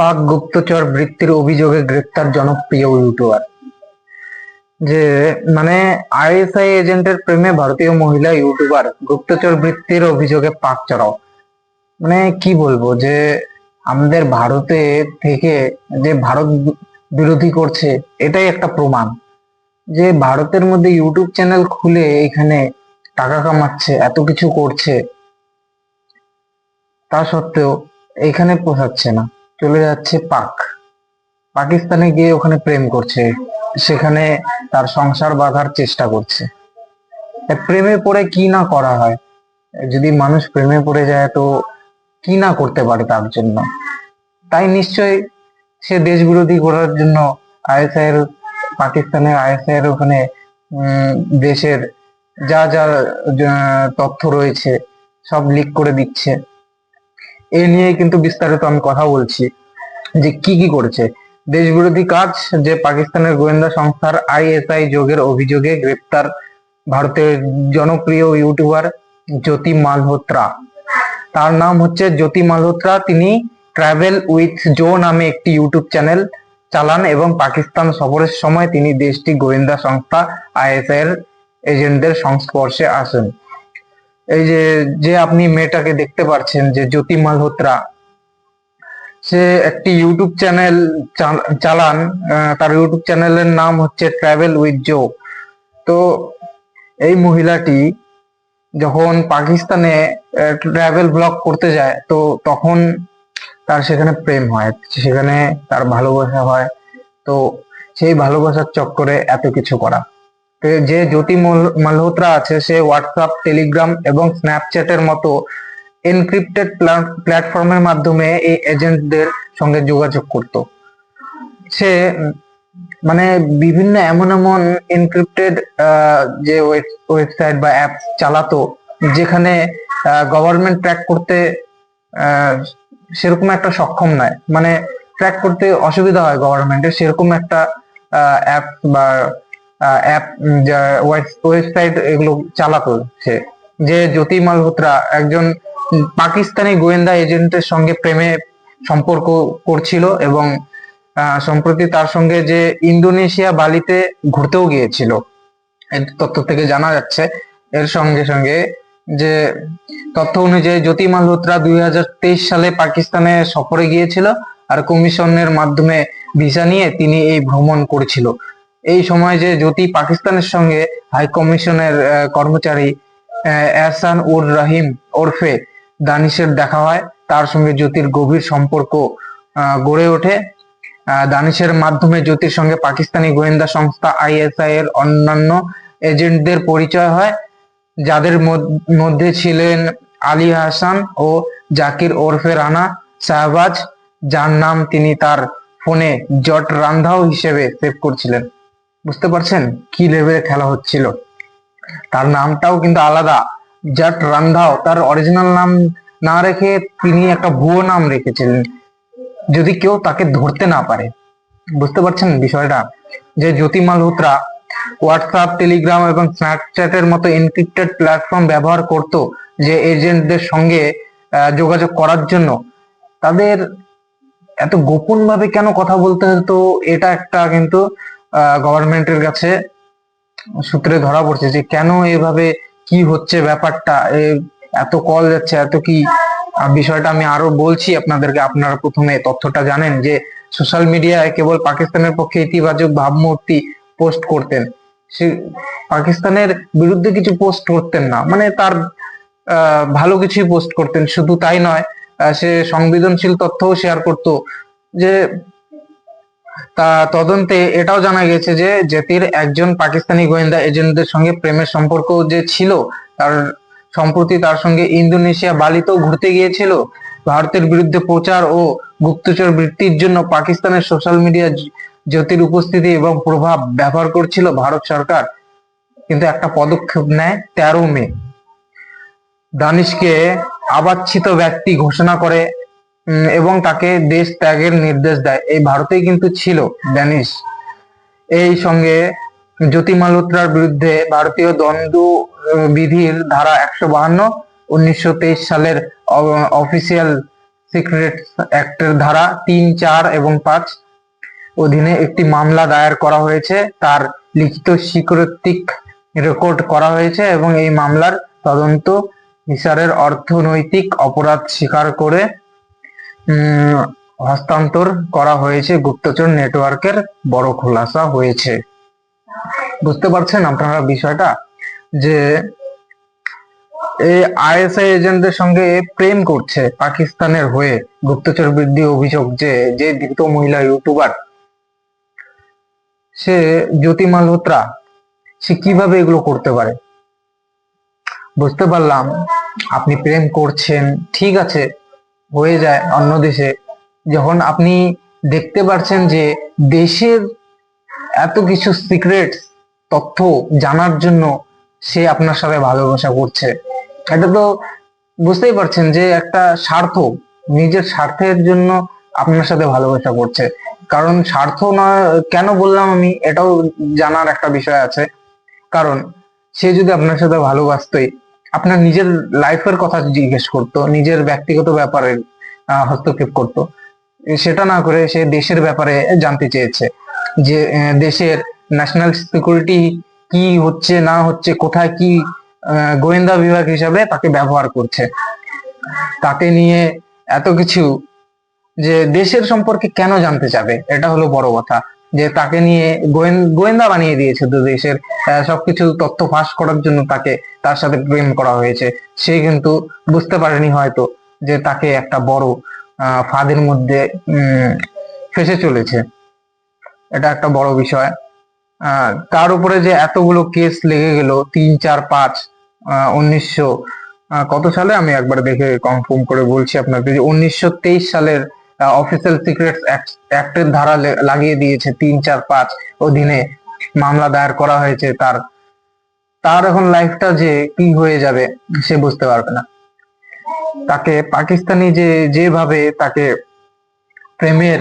পাক গুপ্তচর বৃত্তির অভিযোগে গ্রেপ্তার জনপ্রিয় ইউটিউবার। যে মানে আইএসআই এজেন্টের প্রেমে ভারতীয় মহিলা ইউটিউবার গুপ্তচর বৃত্তির অভিযোগে পাক চড়াও। মানে কি বলব যে, আমাদের ভারতে থেকে যে ভারত বিরোধী করছে, এটাই একটা প্রমাণ। যে, ভারতের মধ্যে ইউটিউব চ্যানেল খুলে এখানে টাকা কামাচ্ছে, এত কিছু করছে, তা সত্ত্বেও এখানে পোষাচ্ছে না। চলে যাচ্ছে পাক। পাকিস্তানে গিয়ে ওখানে প্রেম করছে। সেখানে তার সংসার বাঁধার চেষ্টা করছে। প্রেমে পড়ে কি না করা হয়? যদি মানুষ প্রেমে পড়ে যায় তো কি না করতে পারে তার জন্য? তাই নিশ্চয়ই সে দেশ বিরোধী করার জন্য আইএসআই এর পাকিস্তানের আইএসআই এর ওখানে দেশের যা যা- তথ্য রয়েছে, সব লিক করে দিচ্ছে। এ নিয়ে কিন্তু বিস্তারিত আমি কথা বলছি যে কি কি করেছে। দেশ বিরোধী কাজ যে পাকিস্তানের গোয়েন্দা সংস্থার আইএসআই যোগের অভিযোগে গ্রেপ্তার ভারতের জনপ্রিয় ইউটিউবার জ্যোতি মালহোত্রা। তার নাম হচ্ছে জ্যোতি মালহোত্রা। তিনি ট্রাভেল উইথ জো নামে একটি ইউটিউব চ্যানেল চালান এবং পাকিস্তান সফরের সময় তিনি দেশটি গোয়েন্দা সংস্থা আইএসআই এর এজেন্টদের সংস্পর্শে আসেন। এই যে যে আপনি মেয়েটাকে দেখতে পাচ্ছেন যে জ্যোতি মালহোত্রা, সে একটি ইউটিউব চ্যানেল চালান তার ইউটিউব চ্যানেলের নাম হচ্ছে ট্রাভেল উইথ জো তো এই মহিলাটি যখন পাকিস্তানে ট্রাভেল ব্লগ করতে যায়, তো তখন তার সেখানে প্রেম হয়, সেখানে তার ভালোবাসা হয়। তো সেই ভালোবাসার চক্করে এত কিছু করা। যে জ্যোতি মল- মালহোত্রা আছে, সে হোয়াটসঅ্যাপ টেলিগ্রাম এবং স্ন্যাপচ্যাটের মতো এনক্রিপ্টেড প্ল্যাটফর্মের মাধ্যমে এই এজেন্টদের সঙ্গে যোগাযোগ করত। সে মানে বিভিন্ন এমন এমন এনক্রিপ্টেড যে ওয়েবসাইট বা অ্যাপ চালাতো, যেখানে গভর্নমেন্ট ট্র্যাক করতে সেরকম একটা সক্ষম নয়। মানে ট্র্যাক করতে অসুবিধা হয় গভর্নমেন্টের সেরকম একটা অ্যাপ বা অ্যাপ ওয়েবসাইট এগুলো চালাতো সে। যে জ্যোতি মালহোত্রা একজন পাকিস্তানি গোয়েন্দা এজেন্টের সঙ্গে প্রেমে সম্পর্ক করছিল এবং সম্প্রতি তার সঙ্গে যে ইন্দোনেশিয়া বালিতে ঘুরতেও গিয়েছিল। তথ্য থেকে জানা যাচ্ছে, এর সঙ্গে সঙ্গে যে তথ্য অনুযায়ী জ্যোতি মালহোত্রা দুই হাজার তেইশ সালে পাকিস্তানে সফরে গিয়েছিল আর কমিশনের মাধ্যমে ভিসা নিয়ে তিনি এই ভ্রমণ করেছিল। এই সময় যে জ্যোতি পাকিস্তানের সঙ্গে হাই কমিশনের কর্মচারী এহসান উর রাহিম ওরফে দানিশের দেখা হয়। তার সঙ্গে জ্যোতির গভীর সম্পর্ক গড়ে ওঠে। দানিশের মাধ্যমে জ্যোতির সঙ্গে পাকিস্তানি গোয়েন্দা সংস্থা আইএসআই এর অন্যান্য এজেন্টদের পরিচয় হয়। যাদের মধ্যে ছিলেন আলী হাসান ও জাকির ওরফে রানা শাহবাজ, যার নাম তিনি তার ফোনে জট রান্ধাও হিসেবে সেভ করছিলেন। বুঝতে পারছেন কি লেভেলে খেলা হচ্ছিল? তার নামটাও কিন্তু আলাদা। জাট রান্ধাও, তার অরিজিনাল নাম না রেখে তিনি একটা ভুয়ো নাম রেখেছিলেন। যদি কেউ তাকে ধরতে না পারে, বুঝতে পারছেন বিষয়টা? যে জ্যোতি মালহোত্রা হোয়াটসঅ্যাপ টেলিগ্রাম এবং স্ন্যাপচ্যাটের মতো এনক্রিপ্টেড প্ল্যাটফর্ম ব্যবহার করত যে এজেন্টদের সঙ্গে যোগাযোগ করার জন্য। তাদের এত গোপন ভাবে কেন কথা বলতে হতো? এটা একটা কিন্তু গভর্নমেন্টের কাছে সূত্রে ধরা পড়ছে যে কেন এভাবে, কি হচ্ছে ব্যাপারটা এত কল যাচ্ছে, এত কি বিষয়টা আমি আরও বলছি আপনাদেরকে, আপনারা প্রথমে তথ্যটা জানেন যে সোশ্যাল মিডিয়ায় কেবল পাকিস্তানের পক্ষে ইতিবাচক ভাবমূর্তি পোস্ট করতেন। সে পাকিস্তানের বিরুদ্ধে কিছু পোস্ট করতেন না মানে তার ভালো কিছুই পোস্ট করতেন, শুধু তাই নয় সে সংবেদনশীল তথ্যও শেয়ার করত যে তা তদন্তে এটাও জানা গেছে যে জেতির একজন পাকিস্তানি গোয়েন্দা এজেন্টদের সঙ্গে প্রেমের সম্পর্ক যে ছিল, তার সম্প্রতি তার সঙ্গে ইন্দোনেশিয়া বালিতেও ঘুরতে গিয়েছিল। ভারতের বিরুদ্ধে প্রচার ও গুপ্তচর বৃত্তির জন্য পাকিস্তানের সোশ্যাল মিডিয়া জ্যোতির উপস্থিতি এবং প্রভাব ব্যবহার করছিল ভারত সরকার। কিন্তু একটা পদক্ষেপ নেয় তেরো মে। দানিশকে আবাচ্ছিত ব্যক্তি ঘোষণা করে এবং তাকে দেশ ত্যাগের নির্দেশ দেয়। এই ভারতেই কিন্তু ছিল ড্যানিশ। এই সঙ্গে জ্যোতি মালহোত্রার বিরুদ্ধে ভারতীয় দ্বন্দ্ব বিধির ধারা একশো বাহান্ন, উনিশশো তেইশ সালের অফিসিয়াল সিক্রেট অ্যাক্টের ধারা তিন, চার এবং পাঁচ অধীনে একটি মামলা দায়ের করা হয়েছে। তার লিখিত স্বীকৃতিক রেকর্ড করা হয়েছে এবং এই মামলার তদন্ত হিসারের অর্থনৈতিক অপরাধ স্বীকার করে হস্তান্তর করা হয়েছে গুপ্তচর নেটওয়ার্কের বড় খোলাসা হয়েছে। বুঝতে পারছেন আপনারা বিষয়টা? যে এই আইএসআই এজেন্টদের সঙ্গে প্রেম করছে পাকিস্তানের হয়ে গুপ্তচর বৃদ্ধি অভিযোগ যে যে ধৃত মহিলা ইউটিউবার, সে জ্যোতি মালহোত্রা সে কীভাবে এগুলো করতে পারে? বুঝতে পারলাম। আপনি প্রেম করছেন, ঠিক আছে। হয়ে যায় অন্য দেশে। যখন আপনি দেখতে পারছেন যে দেশের এত কিছু সিক্রেট তথ্য জানার জন্য সে আপনার সাথে ভালোবাসা করছে। এটা তো বুঝতেই পারছেন যে একটা স্বার্থ, নিজের স্বার্থের জন্য আপনার সাথে ভালোবাসা করছে। কারণ স্বার্থ নয় কেন বললাম আমি? এটাও জানার একটা বিষয় আছে। কারণ সে যদি আপনার সাথে ভালোবাসতোই আপনার নিজের লাইফের কথা জিজ্ঞেস করতো, নিজের ব্যক্তিগত ব্যাপারে হস্তক্ষেপ করতো। সেটা না করে সে দেশের ব্যাপারে জানতে চেয়েছে যে দেশের ন্যাশনাল সিকিউরিটি কি হচ্ছে, না হচ্ছে, কোথায় কি গোয়েন্দা বিভাগ হিসাবে তাকে ব্যবহার করছে। তাকে নিয়ে এত কিছু যে দেশের সম্পর্কে কেন জানতে চাবে এটা হলো বড় কথা। যে তাকে নিয়ে গোয়েন- গোয়েন্দা বানিয়ে দিয়েছে তো দেশের সবকিছু তথ্য ফাঁস করার জন্য তাকে তার সাথে প্রেম করা হয়েছে। সে কিন্তু বুঝতে পারেনি হয়তো যে তাকে একটা বড় ফাঁদের মধ্যে ফেসে চলেছে। এটা একটা বড় বিষয়। তার উপরে যে এতগুলো কেস লেগে গেল, তিন, চার, পাঁচ উনিশশো কত সালে? আমি একবার দেখে কনফার্ম করে বলছি আপনাকে যে উনিশশো তেইশ সালের অফিসিয়াল সিক্রেট অ্যাক্টের ধারা লাগিয়ে দিয়েছে তিন, চার, পাঁচ অধীনে মামলা দায়ের করা হয়েছে তার। তার এখন লাইফটা যে কি হয়ে যাবে সে বুঝতে পারবে না। তাকে পাকিস্তানি যে, যেভাবে তাকে প্রেমের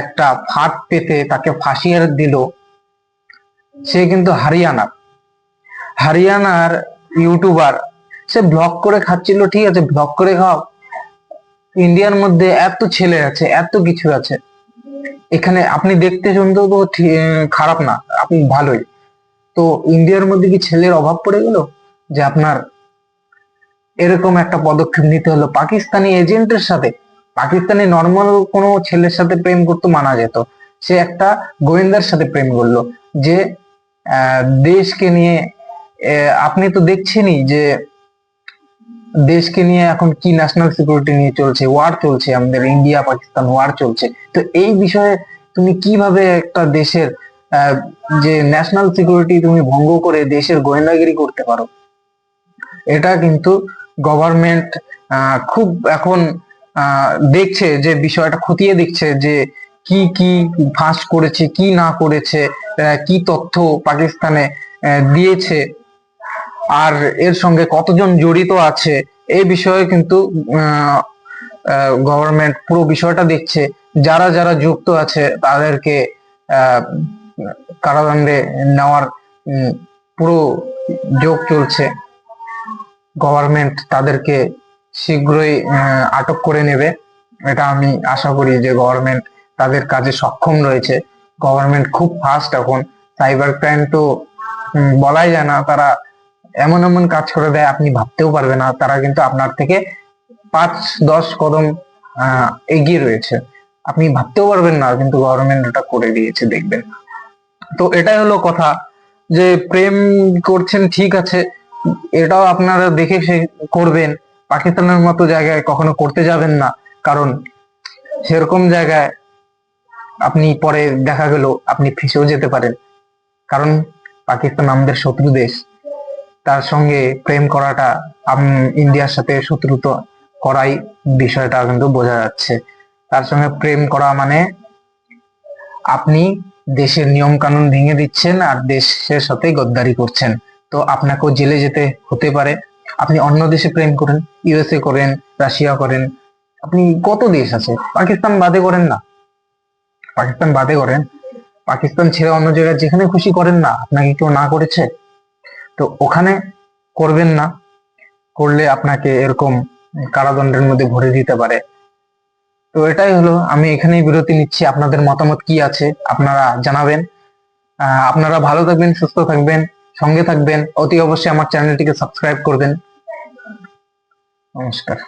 একটা ফাঁক পেতে তাকে ফাঁসিয়ে দিল, সে কিন্তু হারিয়ানার হারিয়ানার ইউটিউবার সে ব্লগ করে খাচ্ছিল, ঠিক আছে ব্লগ করে খাও ইন্ডিয়ার মধ্যে এত ছেলে আছে, এত কিছু আছে। এখানে আপনি দেখতে শুনতেও তো খারাপ না, আপনি ভালোই। তো ইন্ডিয়ার মধ্যে কি ছেলের অভাব পড়ে গেল? যে আপনার এরকম একটা পদক্ষেপ নিতে হলো। পাকিস্তানি এজেন্টের সাথে, পাকিস্তানি নর্মাল কোনো ছেলের সাথে প্রেম করতে মানা যেত। সে একটা গোয়েন্দার সাথে প্রেম করল। যে দেশকে নিয়ে আপনি তো দেখছেনই যে দেশকে নিয়ে এখন কি ন্যাশনাল সিকিউরিটি নিয়ে চলছে? ওয়ার চলছে, আমাদের ইন্ডিয়া পাকিস্তান ওয়ার চলছে। তো এই বিষয়ে তুমি কীভাবে একটা দেশের যে ন্যাশনাল সিকিউরিটি তুমি ভঙ্গ করে দেশের গোয়েন্দাগিরি করতে পারো? এটা কিন্তু গভর্নমেন্ট খুব এখন দেখছে যে বিষয়টা, খতিয়ে দেখছে যে কি কি ফাঁস করেছে, কি না করেছে কি তথ্য পাকিস্তানে দিয়েছে। আর এর সঙ্গে কতজন জড়িত আছে, এই বিষয়ে কিন্তু গভর্নমেন্ট পুরো বিষয়টা দেখছে। যারা যারা যুক্ত আছে, তাদেরকে কারাদণ্ডে নেওয়ার পুরো যোগ চলছে। গভর্নমেন্ট তাদেরকে শীঘ্রই আটক করে নেবে। এটা আমি আশা করি যে গভর্নমেন্ট তাদের কাজে সক্ষম রয়েছে। গভর্নমেন্ট খুব ফাস্ট এখন। সাইবার ক্রাইম তো বলাই যায় না। তারা এমন এমন কাজ করে দেয়, আপনি ভাবতেও পারবে না। তারা কিন্তু আপনার থেকে পাঁচ, দশ কদম এগিয়ে রয়েছে। আপনি ভাবতেও পারবেন না, কিন্তু গভর্নমেন্ট ওটা করে দিয়েছে, দেখবেন। তো এটাই হলো কথা, যে প্রেম করছেন, ঠিক আছে, এটাও আপনারা দেখে সে করবেন। পাকিস্তানের মতো জায়গায় কখনো করতে যাবেন না, কারণ সেরকম জায়গায় আপনি পরে দেখা গেল, আপনি ফেসেও যেতে পারেন। কারণ পাকিস্তান আমাদের শত্রু দেশ। তার সঙ্গে প্রেম করাটা ইন্ডিয়ার সাথে শত্রুতা করাই বিষয়টা কিন্তু বোঝা যাচ্ছে। তার সঙ্গে প্রেম করা মানে আপনি দেশের নিয়ম কানুন ভেঙে দিচ্ছেন আর দেশের সাথে গদ্দারি করছেন। তো আপনাকেও জেলে যেতে হতে পারে। আপনি অন্য দেশে প্রেম করেন ইউএসএ করেন, রাশিয়া করেন। আপনি কত দেশ আছে? পাকিস্তান বাদে করেন না। পাকিস্তান বাদে করেন। পাকিস্তান ছেড়ে অন্য জায়গায় যেখানে খুশি করেন না। আপনাকে কেউ না করেছে? তো ওখানে করবেন না। করলে আপনাকে এরকম কারাদণ্ডের মধ্যে ভরে দিতে পারে। তো এটাই হলো, আমি এখানেই বিরতি নিচ্ছি। আপনাদের মতামত কি আছে আপনারা জানাবেন। আপনারা ভালো থাকবেন, সুস্থ থাকবেন, সঙ্গে থাকবেন। অতি অবশ্যই আমার চ্যানেলটিকে সাবস্ক্রাইব করবেন। নমস্কার।